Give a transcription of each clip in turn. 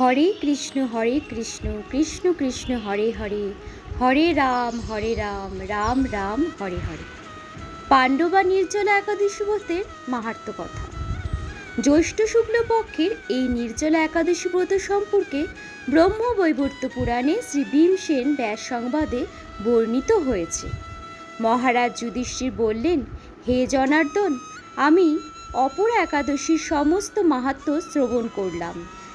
হরে কৃষ্ণ হরে কৃষ্ণ কৃষ্ণ কৃষ্ণ, হরে হরে। হরে রাম হরে রাম রাম রাম, হরে হরে। পাণ্ডবা নির্জলা একাদশী ব্রতের মাহাত্ম কথা। জ্যৈষ্ঠ শুক্ল পক্ষের এই নির্জলা একাদশী ব্রত সম্পর্কে ব্রহ্মবৈবর্ত পুরাণে শ্রী ভীমসেন ব্যাস সংবাদে বর্ণিত হয়েছে। মহারাজ যুধিষ্ঠির বললেন, হে জনার্দন, আমি অপর একাদশীর সমস্ত মাহাত্ম শ্রবণ করলাম।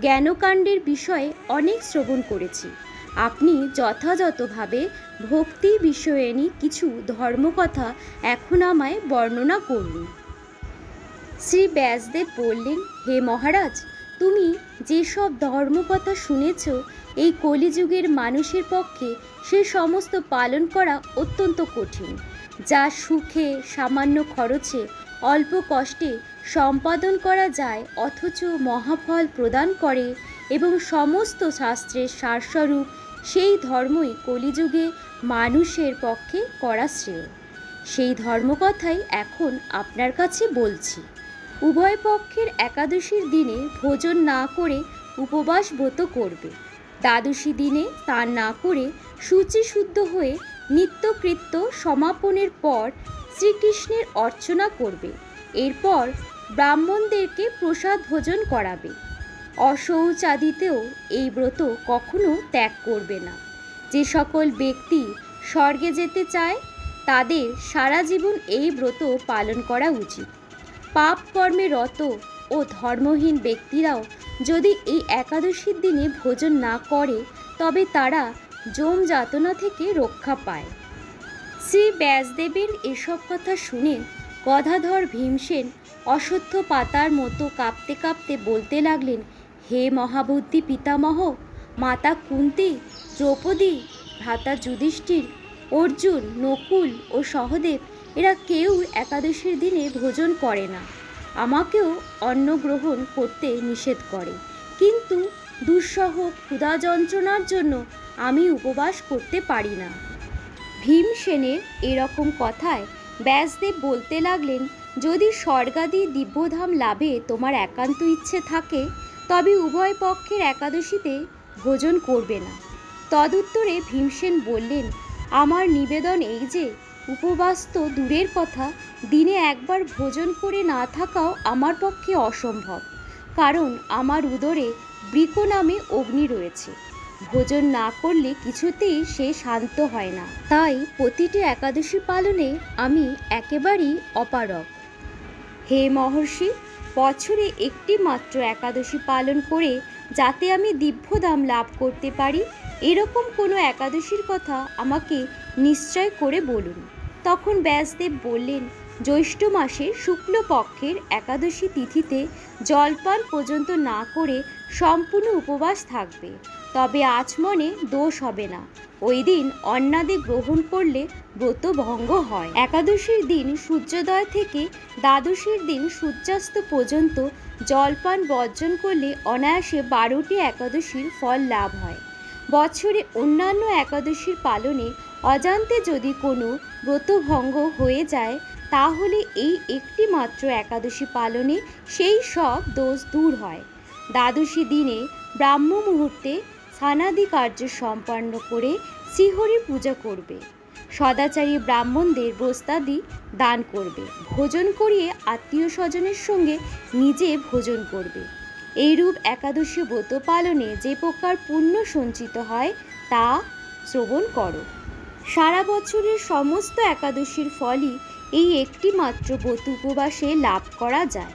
জ্ঞানকাণ্ডের বিষয়ে অনেক শ্রবণ করেছি। আপনি যথাযথভাবে ভক্তি বিষয়েরই কিছু ধর্মকথা এখন আমায় বর্ণনা করুন। শ্রী ব্যাসদেব বললেন, হে মহারাজ, তুমি যেসব ধর্মকথা শুনেছ, এই কলিযুগের মানুষের পক্ষে সে সমস্ত পালন করা অত্যন্ত কঠিন, যা সুখে সামান্য খরচে অল্প কষ্টে সম্পাদন করা যায়, অথচ মহাফল প্রদান করে এবং সমস্ত শাস্ত্রের সারস্বরূপ সেই ধর্মই কলিযুগে মানুষের পক্ষে করা শ্রেয়। সেই ধর্মকথাই এখন আপনার কাছে বলছি। উভয় পক্ষের একাদশীর দিনে ভোজন না করে উপবাস ব্রত করবে। দ্বাদশী দিনে তা না করে শুচিশুদ্ধ হয়ে নিত্যকৃত্য সমাপনের পর শ্রীকৃষ্ণের অর্চনা করবে। এরপর ব্রাহ্মণদেরকে প্রসাদ ভোজন করাবে। অশৌচাদিতেও এই ব্রত কখনো ত্যাগ করবে না। যে সকল ব্যক্তি স্বর্গে যেতে চায়, তাদের সারা জীবন এই ব্রত পালন করা উচিত। পাপ কর্মে রত ও ধর্মহীন ব্যক্তিরাও যদি এই একাদশীর দিনে ভোজন না করে, তবে তারা যম যাতনা থেকে রক্ষা পায়। শ্রী ব্যাসদেবের এসব কথা শুনে গদাধর ভীমসেন অশ্বত্থ পাতার মতো কাঁপতে কাঁপতে বলতে লাগলেন, হে মহাবুদ্ধি পিতামহ, মাতা কুন্তি, দ্রৌপদী, ভ্রাতা যুধিষ্ঠির, অর্জুন, নকুল ও সহদেব, এরা কেউ একাদশীর দিনে ভোজন করে না। আমাকেও অন্ন গ্রহণ করতে নিষেধ করে। কিন্তু দুঃসহ ক্ষুধা যন্ত্রণার জন্য আমি উপবাস করতে পারি না। ভীমসেনের এরকম কথায় ব্যাসদেব বলতে লাগলেন, যদি স্বর্গাদি দিব্যধাম লাভে তোমার একান্ত ইচ্ছে থাকে, তবে উভয় পক্ষের একাদশীতে ভোজন করবে না। তদুত্তরে ভীমসেন বললেন, আমার নিবেদন এই যে, উপবাস তো দূরের কথা, দিনে একবার ভোজন করে না থাকাও আমার পক্ষে অসম্ভব, কারণ আমার উদরে বৃক নামে অগ্নি রয়েছে। ভোজন না করলে কিছুতেই সে শান্ত হয় না। তাই প্রতিটি একাদশী পালনে আমি একেবারেই অপারগ। হে মহর্ষি, বছরে একটি মাত্র একাদশী পালন করে যাতে আমি দিব্যদাম লাভ করতে পারি, এরকম কোনো একাদশীর কথা আমাকে নিশ্চয় করে বলুন। তখন ব্যাসদেব বললেন, জ্যৈষ্ঠ মাসে শুক্লপক্ষের একাদশী তিথিতে জলপান পর্যন্ত না করে সম্পূর্ণ উপবাস থাকবে। তবে আচমনে দোষ হবে না। ওই দিন অন্নাদি গ্রহণ করলে ব্রত ভঙ্গ হয়। একাদশীর দিন সূর্যোদয় থেকে দ্বাদশীর দিন সূর্যাস্ত পর্যন্ত জলপান বর্জন করলে অনায়াসে বারোটি একাদশীর ফল লাভ হয়। বছরে অন্যান্য একাদশীর পালনে অজান্তে যদি কোনো ব্রতভঙ্গ হয়ে যায়, তাহলে এই একটি মাত্র একাদশী পালনে সেই সব দোষ দূর হয়। দ্বাদশী দিনে ব্রাহ্ম মুহূর্তে স্নানাদি কার্য সম্পন্ন করে শ্রীহরি পূজা করবে। সদাচারী ব্রাহ্মণদের বস্তাদি দান করবে। ভোজন করিয়ে আত্মীয় স্বজনের সঙ্গে নিজে ভোজন করবে। এইরূপ একাদশী ব্রত পালনে যে প্রকার পুণ্য সঞ্চিত হয়, তা শ্রবণ করো। সারা বছরের সমস্ত একাদশীর ফলই এই একটি মাত্র ব্রত উপবাসে লাভ করা যায়।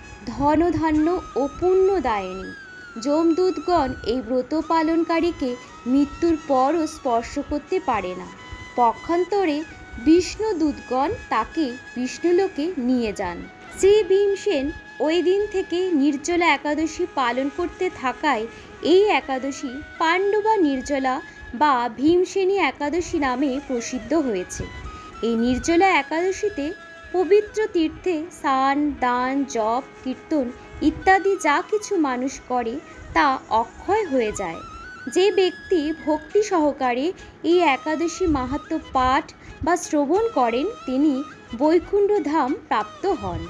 ধনধান্য ও পুণ্যদায়িনী। যমদূতগণ এই ব্রত পালনকারীকে মৃত্যুর পরও স্পর্শ করতে পারে না। পক্ষান্তরে বিষ্ণুদূতগণ তাকে বিষ্ণুলোকে নিয়ে যান। শ্রী ভীমসেন ওই দিন থেকে নির্জলা একাদশী পালন করতে থাকায় এই একাদশী পাণ্ডবা নির্জলা বা ভীমসেনী একাদশী নামে প্রসিদ্ধ হয়েছে। এই নির্জলা একাদশীতে পবিত্র তীর্থে স্নান, দান, জপ, কীর্তন ইত্যাদি যা কিছু মানুষ করে তা অক্ষয় হয়ে যায়। যে ব্যক্তি ভক্তি সহকারে এই একাদশী মাহাত্ম পাঠ বা শ্রবণ করেন, তিনি বৈকুণ্ঠধাম প্রাপ্ত হন।